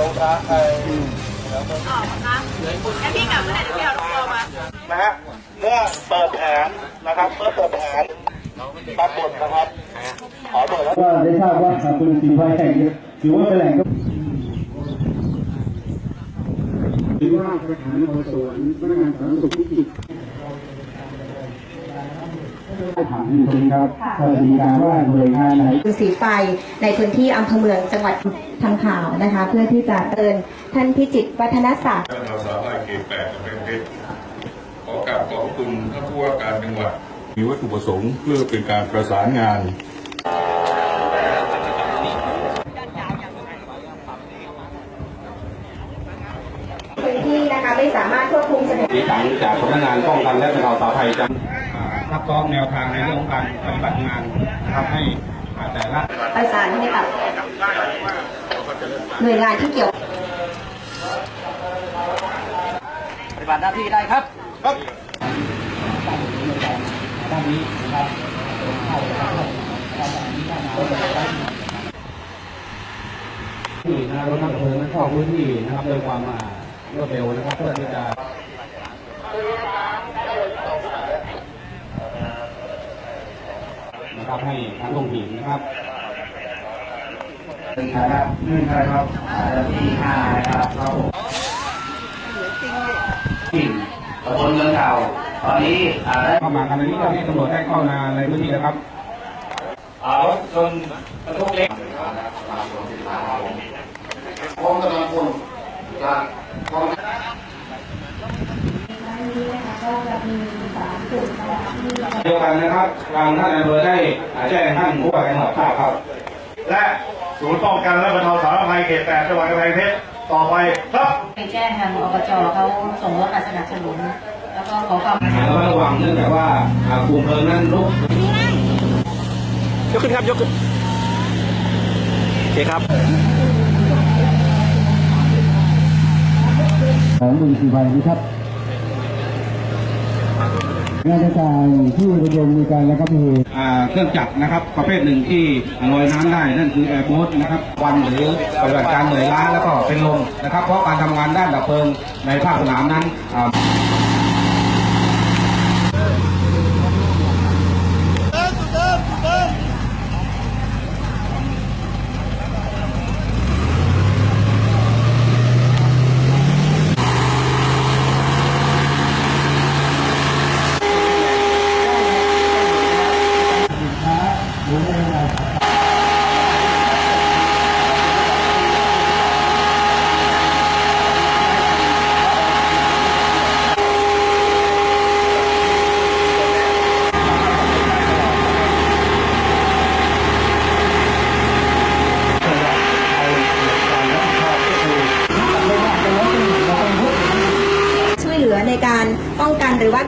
ลงท้าไอ้อ๋อนะงั้นพี่กลับมาไหนเดี๋ยวพี่เอาลูกโป่งมานะฮะเมื่อเปิดแผนนะครับเมื่อเปิดแผนปรากฏนะครับขอเปิดแล้วก็ได้ทราบว่าคุณศรีไฟแห่งนี้ถือว่าเป็นแหล่งก็ถือว่าสถานนครสวรรค์พนักงานสาธารณสุขที่จิต ถามตรงนี้ครับสวัสดีการว่าหน่วยงานไหนคือสีไฟในพื้นที่อำเภอเมืองจังหวัดทำข่าวนะคะ เพื่อที่จะเตือนท่านพิจิตรวัฒนศักดิ์ท่านเราสามารถเก็บแปดกำแพงเพชรขอกราบขอบคุณท่านผู้ว่าการจังหวัด มีวัตถุประสงค์เพื่อเป็นการประสานงานพื้นที่นะคะไม่สามารถควบคุมสถานสีสันจากสำนักงานป้องกันและบรรเทาสาภัยจัง รับรองแนวทางในเรื่องของการปฏิบัติงานนะครับให้แต่ละประสานให้กับหน่วยงานที่เกี่ยวปฏิบัติหน้าที่ได้ครับที่นะครับรถน้ำเพลิงนั้นเข้าพื้นที่นะครับโดยความอ่ารวดเร็วนะครับเพื่อที่จะ นะครับให้ทางลงหินนะครับเป็นครับนี่ใครครับที่ห้านะครับครับผมที่ตำบลเมืองเก่า ตอนนี้อ่าได้เข้ามาขณะนี้เจ้าหน้าที่ตำรวจได้เข้ามาในพื้นที่แล้วครับอ่ารถชนบรรทุกเล็กพร้อมกำลังพลจากกอง เดียว กันนะครับทางท่านนายอำเภอได้แจ้งท่านผู้ว่าการจังหวัดทราบครับ และศูนย์ป้องกันและบรรเทาสาธารณภัยเขตแปดจังหวัดกำแพงเพชรต่อไปครับไปแจ้งทางอบจเขาส่งรถมาสนับสนุนแล้วก็ขอความระมัดระวังเนื่องจากว่าอ่ากลุ่มเพลิงนั้นลุกยกขึ้นครับยกขึ้นโอเคครับของบุญศรีไฟนะครับ งานต่างๆที่ระดมในการระงับเหตุอ่าเครื่องจักรนะครับประเภทหนึ่งที่ลอยน้ำได้นั่นคือแอร์โบ๊ทนะครับวันหรือปฏิบัติการเหนื่อยล้าแล้วก็เป็นลมนะครับ เพราะการทำงานด้านดับเพลิงในภาคสนามนั้นอ่า ช่วยเหลือในการป้องกันหรือว่า